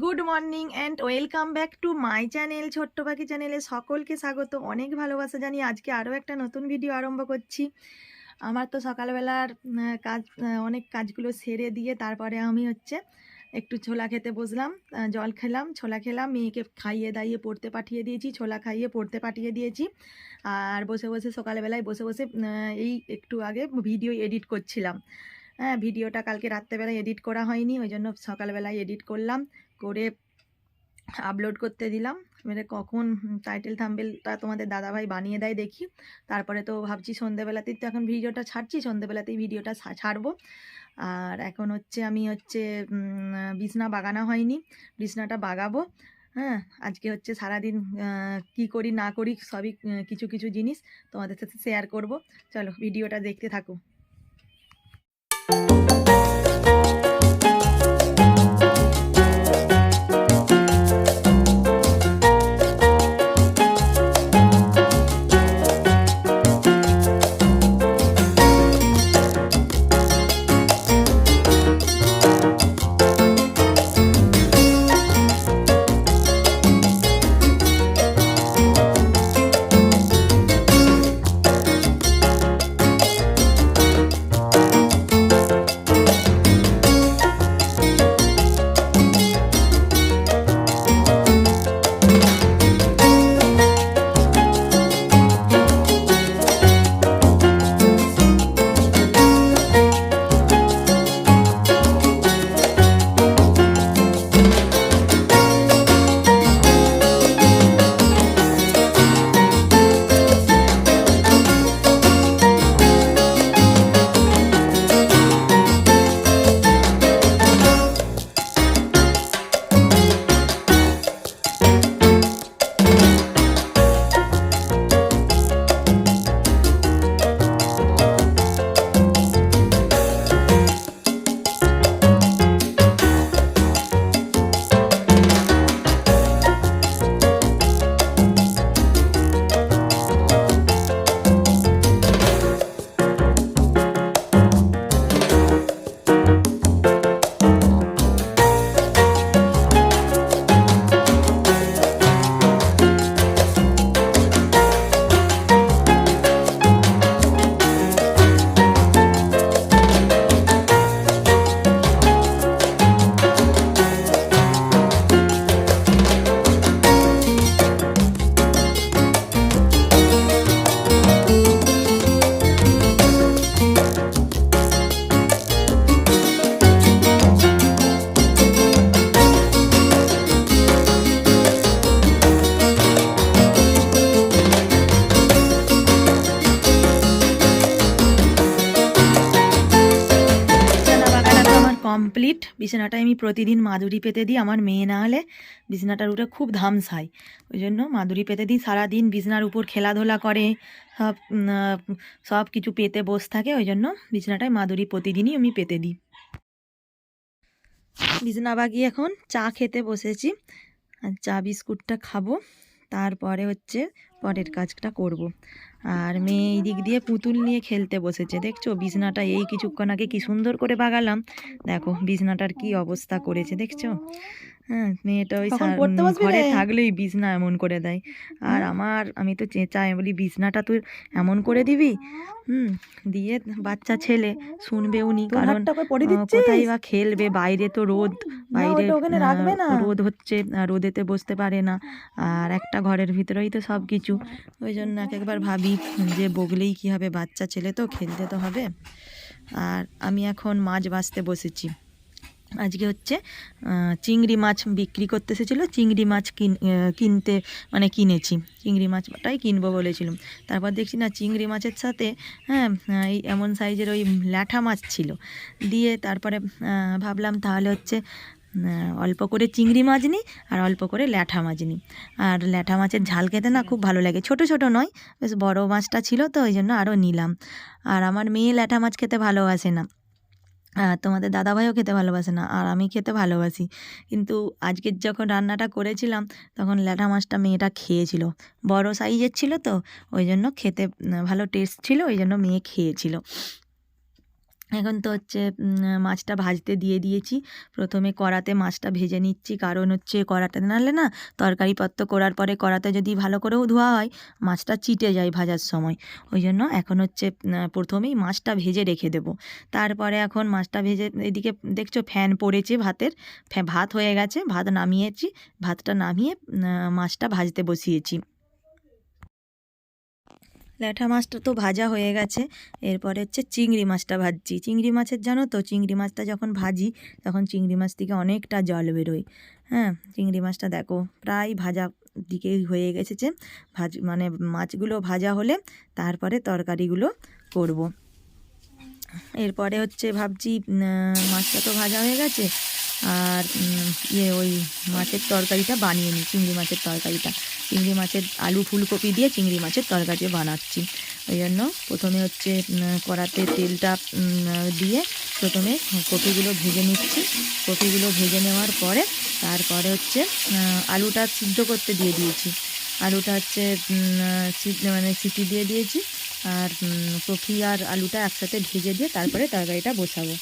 Good morning and welcome back to my channel ছোট্ট পাখি চ্যানেলে সকলকে স্বাগত। অনেক ভালোবাসা জানি আজকে আরও একটা নতুন ভিডিও আরম্ভ করছি। আমার তো সকালবেলার কাজ অনেক কাজগুলো সেরে দিয়ে তারপরে আমি হচ্ছে একটু ছোলা খেতে বসলাম জল খেলাম, ছোলা খেলাম, মেয়েকে খাইয়ে দাইয়ে পড়তে পাঠিয়ে দিয়েছি, ছোলা খাইয়ে পড়তে পাঠিয়ে দিয়েছি। আর বসে বসে সকালবেলায় বসে বসে এই একটু আগে ভিডিও এডিট করছিলাম। হ্যাঁ ভিডিওটা কালকে রাত্রেবেলায় এডিট করা হয়নি, ওই জন্য সকালবেলায় এডিট করলাম। করে আপলোড করতে দিলাম। এবারে কখন টাইটেল থাম্বেলটা তোমাদের দাদাভাই বানিয়ে দেয় দেখি। তারপরে তো ভাবছি সন্ধেবেলাতেই তো এখন ভিডিওটা ছাড়ছি, সন্ধেবেলাতেই ভিডিওটা ছাড়বো। আর এখন হচ্ছে আমি হচ্ছে বিছনা বাগানো হয়নি, বিছনাটা বাগাবো। হ্যাঁ আজকে হচ্ছে সারাদিন কি করি না করি সবই কিছু কিছু জিনিস তোমাদের সাথে শেয়ার করব। চলো, ভিডিওটা দেখতে থাকো। কমপ্লিট বিছানাটা আমি প্রতিদিন মাদুরি পেতে দিই, আমার মেয়ে না হলে বিছানাটার উপরে খুব ধামস হয় ওই জন্য মাদুরি পেতে দিই, সারাদিন বিছানার উপর খেলাধুলা করে, সব সব কিছু পেতে বসে থাকে, ওই জন্য বিছানাটায় মাদুরি প্রতিদিনই আমি পেতে দিই বিছানা বাগিয়ে এখন চা খেতে বসেছি, আর চা বিস্কুটটা খাব, তারপরে হচ্ছে পরের কাজটা করব। আর মেয়ে এই দিক দিয়ে পুতুল নিয়ে খেলতে বসেছে। দেখছ? বিছনাটা এই কিছুক্ষণ আগে কি সুন্দর করে বাগালাম। দেখো, বিছনাটার কি অবস্থা করেছে, দেখছ? হ্যাঁ মেয়েটা ওই ঘরে থাকলেই বিছনা এমন করে দেয়। আর আমার আমি তো চেঁচাই বলি বিছনাটা তুই এমন করে দিবি? হুম দিয়ে বাচ্চা ছেলে শুনবেও নি কারণ কোথায় বা খেলবে? বাইরে তো রোদ বাইরে রোদ হচ্ছে রোদেতে বসতে পারে না। আর একটা ঘরের ভিতরেই তো সব কিছু। ওই জন্য এক একবার ভাবি যে বগলেই কি হবে? বাচ্চা ছেলে তো খেলতে তো হবে। আর আমি এখন মাছ বাছতে বসেছি। আজকে হচ্ছে চিংড়ি মাছ বিক্রি করতে এসেছিল। চিংড়ি মাছ কিন কিনতে মানে কিনেছি। চিংড়ি মাছটাই কিনবো বলেছিলাম। তারপর দেখছি না, চিংড়ি মাছের সাথে হ্যাঁ এই এমন সাইজের ওই ল্যাঠা মাছ ছিল। দিয়ে তারপরে ভাবলাম তাহলে হচ্ছে অল্প করে চিংড়ি মাছ নিই আর অল্প করে ল্যাঠা মাছ নিই। আর ল্যাঠা মাছের ঝাল খেতে না খুব ভালো লাগে। ছোট ছোট নয়, বেশ বড় মাছটা ছিল তো, ওই জন্য আরও নিলাম। আর আমার মেয়ে ল্যাঠা মাছ খেতে ভালোবাসে না। তোমাদের দাদাভাইও খেতে ভালোবাসে না, আর আমি খেতে ভালোবাসি। কিন্তু আজকের যখন রান্নাটা করেছিলাম, তখন ল্যাটা মাছটা মেয়েটা খেয়েছিল। বড় সাইজের ছিল তো, ওই জন্য খেতে, ভালো টেস্ট ছিল, ওই জন্য মেয়ে খেয়েছিল। এখন তো হচ্ছে মাছটা ভাজতে দিয়ে দিয়েছি। প্রথমে কড়াতে মাছটা ভেজে নিচ্ছি। কারণ হচ্ছে কড়াতে নাড়লে না তরকারিপত্র করার পরে কড়াতে যদি ভালো করেও ধোয়া হয়, মাছটা চিটে যায় ভাজার সময়। ওই জন্য এখন হচ্ছে প্রথমেই মাছটা ভেজে রেখে দেবো। তারপরে এখন মাছটা ভেজে, এদিকে দেখছ ফ্যান পড়েছে ভাতের। ভাত হয়ে গেছে, ভাত নামিয়েছি। ভাতটা নামিয়ে মাছটা ভাজতে বসিয়েছি। ল্যাঠা মাছটা তো ভাজা হয়ে গেছে। এরপরে হচ্ছে চিংড়ি মাছটা ভাজছি। চিংড়ি মাছের জানো তো, চিংড়ি মাছটা যখন ভাজি, তখন চিংড়ি মাছ থেকে অনেকটা জল বেরোয়। হ্যাঁ চিংড়ি মাছটা দেখো, প্রায় ভাজা দিকে হয়ে গেছে যে ভাজ মানে মাছগুলো ভাজা হলে তারপরে তরকারিগুলো করব। এরপরে হচ্ছে ভাবছি মাছটা তো ভাজা হয়ে গেছে আর ইয়ে ওই মাছের তরকারিটা বানিয়ে নিই, চিংড়ি মাছের তরকারিটা। চিংড়ি মাছের আলু ফুলকপি দিয়ে চিংড়ি মাছের তরকারি বানাচ্ছি। ওই জন্য প্রথমে হচ্ছে কড়াতে তেলটা দিয়ে প্রথমে কপিগুলো ভেজে নিচ্ছি। কপিগুলো ভেজে নেওয়ার পরে তারপরে হচ্ছে আলুটা সিদ্ধ করতে দিয়ে দিয়েছি। আলুটা হচ্ছে মানে সিটি দিয়ে দিয়েছি। আর কপি আর আলুটা একসাথে ভেজে দিয়ে তারপরে তরকারিটা বসাবো।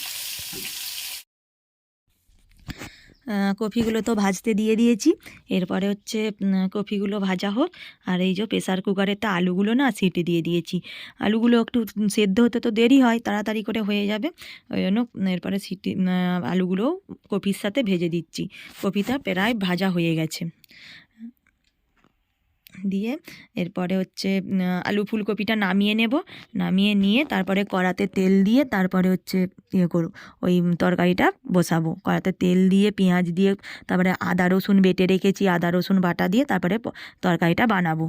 আহ, কপিগুলো তো ভাজতে দিয়ে দিয়েছি। এরপরে হচ্ছে কফিগুলো ভাজা হোক। আর এই যে প্রেসার কুকারে তো আলুগুলো না সিটি দিয়ে দিয়েছি। আলুগুলো একটু সেদ্ধ হতে তো দেরি হয় তাড়াতাড়ি করে হয়ে যাবে। ওই জন্য এরপরে সিটি আলুগুলোও আলুগুলো কপির সাথে ভেজে দিচ্ছি। কপিটা প্রায় ভাজা হয়ে গেছে। দিয়ে এরপরে হচ্ছে আলু ফুলকপিটা নামিয়ে নেব। নামিয়ে নিয়ে তারপরে কড়াতে তেল দিয়ে তারপরে হচ্ছে ইয়ে করব, ওই তরকারিটা বসাবো। কড়াতে তেল দিয়ে, পেঁয়াজ দিয়ে, তারপরে আদা রসুন বেটে রেখেছি, আদা রসুন বাটা দিয়ে তারপরে তরকারিটা বানাবো।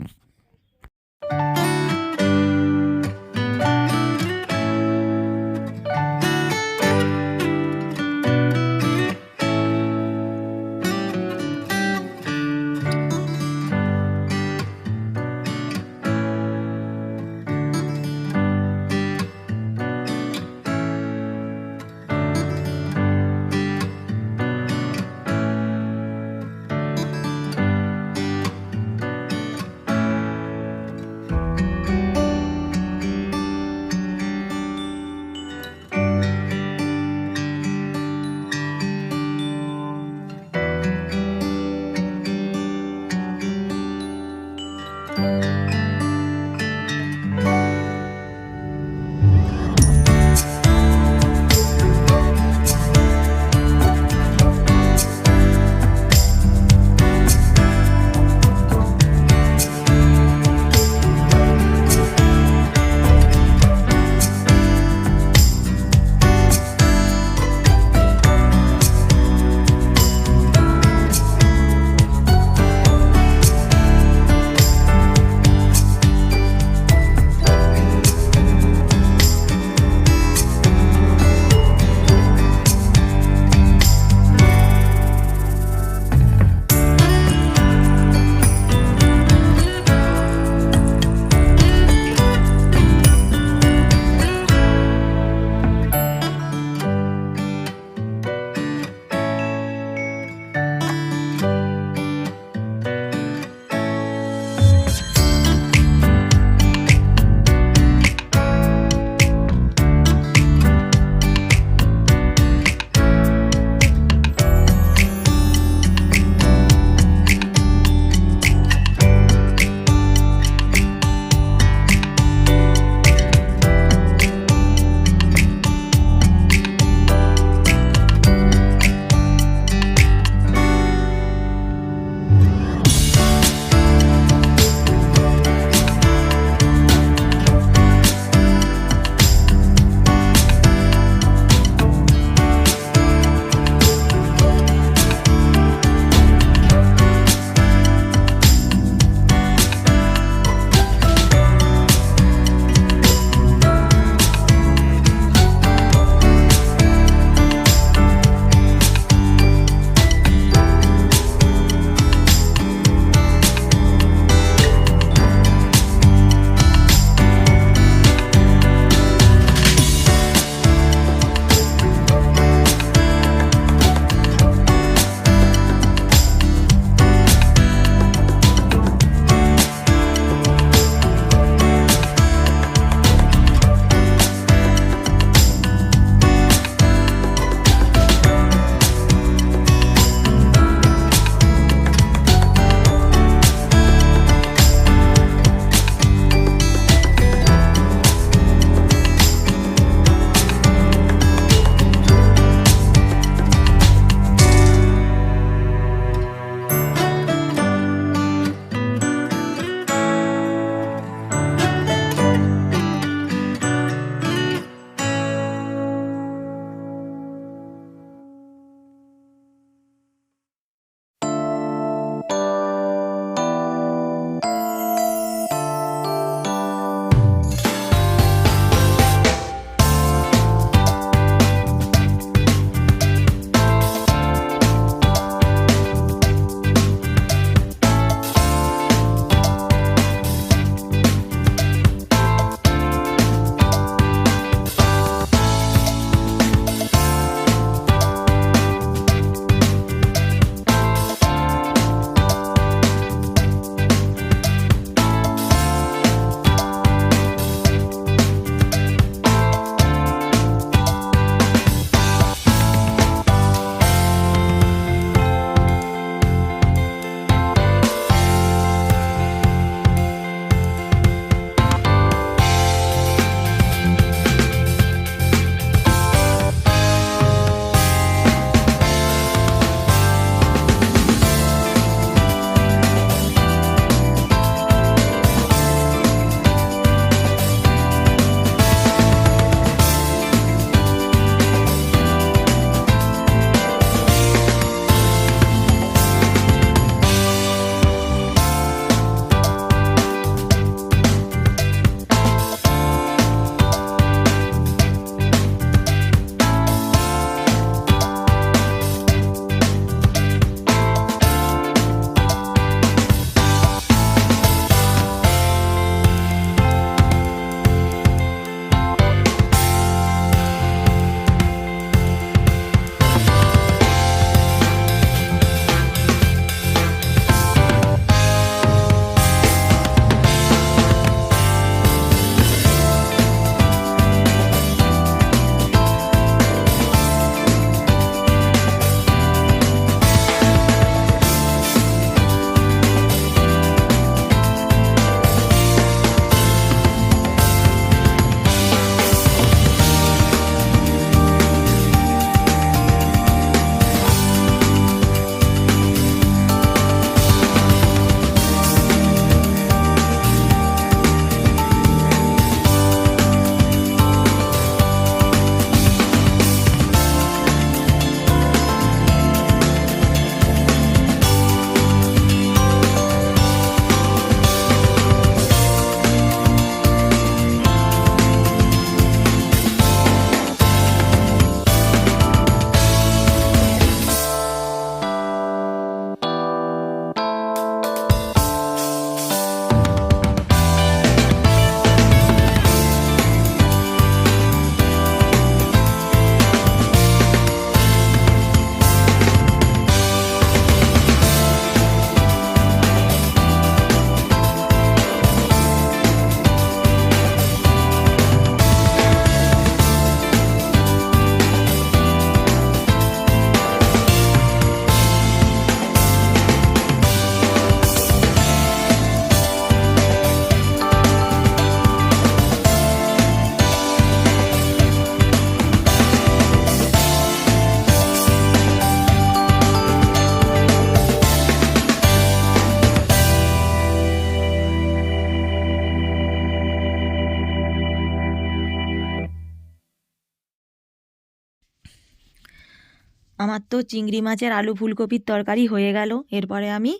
আমার তো চিংড়ি মাছের আলু ফুলকপির তরকারি হয়ে গেল। এরপরে আমি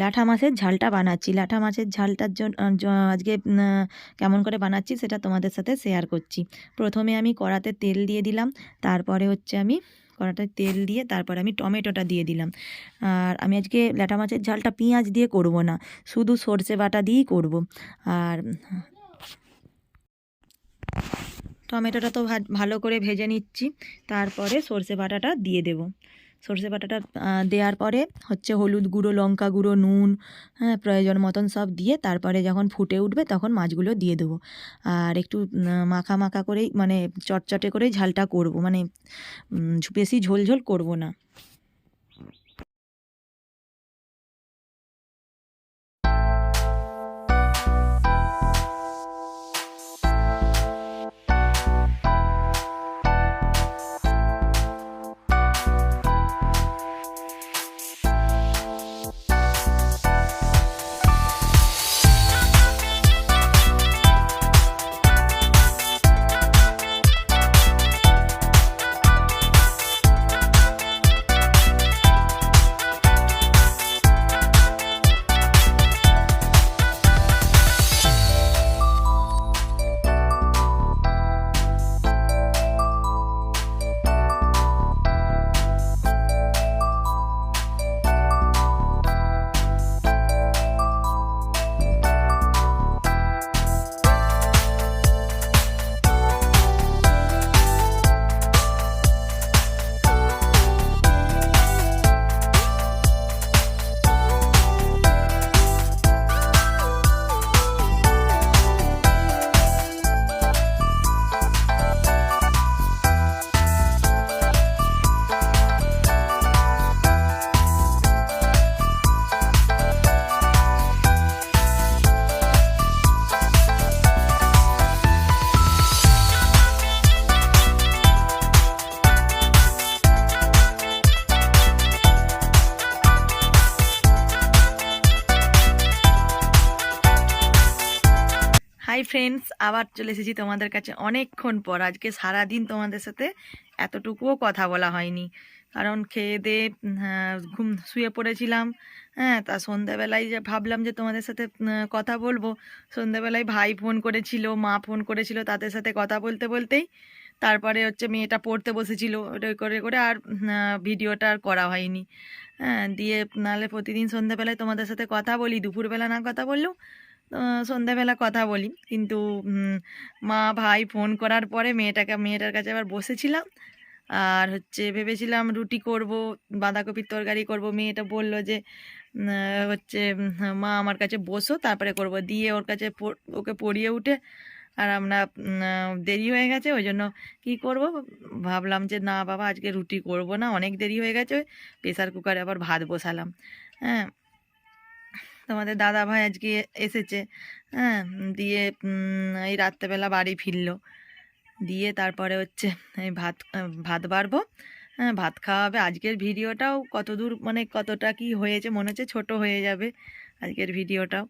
ল্যাঠা মাছের ঝালটা বানাচ্ছি। ল্যাঠা মাছের ঝালটার জন্য আজকে কেমন করে বানাচ্ছি সেটা তোমাদের সাথে শেয়ার করছি। প্রথমে আমি কড়াতে তেল দিয়ে দিলাম, তারপরে হচ্ছে আমি কড়াতে তেল দিয়ে তারপরে আমি টমেটোটা দিয়ে দিলাম। আর আমি আজকে ল্যাঠা মাছের ঝালটা পেঁয়াজ দিয়ে করব না, শুধু সর্ষে বাটা দিয়েই করব। আর টমেটোটা তো ভালো করে ভেজে নিচ্ছি। তারপরে সর্ষে বাটাটা দিয়ে দেব। সর্ষে বাটাটা দেওয়ার পরে হচ্ছে হলুদ গুঁড়ো, লঙ্কা গুঁড়ো, নুন হ্যাঁ প্রয়োজন মতন সব দিয়ে তারপরে যখন ফুটে উঠবে তখন মাছগুলো দিয়ে দেবো। আর একটু মাখা মাখা করেই মানে চটচটে করেই ঝালটা করব। মানে বেশি ঝোল ঝোল করব না। ফ্রেন্ডস আবার চলে এসেছি তোমাদের কাছে অনেকক্ষণ পর। আজকে সারা দিন তোমাদের সাথে এতটুকুও কথা বলা হয়নি। কারণ খেয়ে দিয়ে হ্যাঁ, ঘুম শুয়ে পড়েছিলাম হ্যাঁ তা সন্ধ্যাবেলায় যে ভাবলাম যে তোমাদের সাথে কথা বলব। সন্ধ্যাবেলায় ভাই ফোন করেছিল মা ফোন করেছিল তাদের সাথে কথা বলতে বলতেই। তারপরে হচ্ছে মেয়েটা পড়তে বসেছিল ওটা করে করে আর ভিডিওটা আর করা হয়নি। হ্যাঁ দিয়ে নাহলে প্রতিদিন সন্ধ্যাবেলায় তোমাদের সাথে কথা বলি দুপুরবেলা না কথা বললেও সন্ধ্যাবেলা কথা বলি। কিন্তু মা, ভাই ফোন করার পরে মেয়েটাকে, মেয়েটার কাছে আবার বসেছিলাম। আর হচ্ছে ভেবেছিলাম রুটি করব, বাঁধাকপির তরকারি করব। মেয়েটা বলল যে হচ্ছে মা আমার কাছে বসো, তারপরে করব। দিয়ে ওর কাছে ওকে পড়িয়ে উঠে আর আমরা দেরি হয়ে গেছে। ওই জন্য কী করব? ভাবলাম যে, না বাবা, আজকে রুটি করব না। অনেক দেরি হয়ে গেছে প্রেসার কুকারে আবার ভাত বসালাম। হ্যাঁ তোমাদের দাদা ভাই আজকে এসেছে হ্যাঁ দিয়ে এই রাত্রেবেলা বাড়ি ফিরলো। দিয়ে তারপরে হচ্ছে এই ভাত ভাত বাড়বো হ্যাঁ ভাত খাওয়া হবে আজকের ভিডিওটাও কত দূর মানে কতটা কি হয়েছে মনে হচ্ছে ছোট হয়ে যাবে আজকের ভিডিওটাও।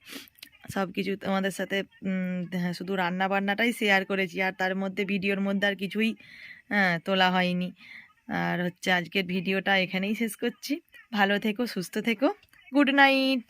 সব কিছু তোমাদের সাথে হ্যাঁ, শুধু রান্না বান্নাটাই শেয়ার করেছি আর তার মধ্যে ভিডিওর মধ্যে আর কিছুই হ্যাঁ, তোলা হয়নি। আর হচ্ছে আজকের ভিডিওটা এখানেই শেষ করছি। ভালো থেকো সুস্থ থেকো। Good night!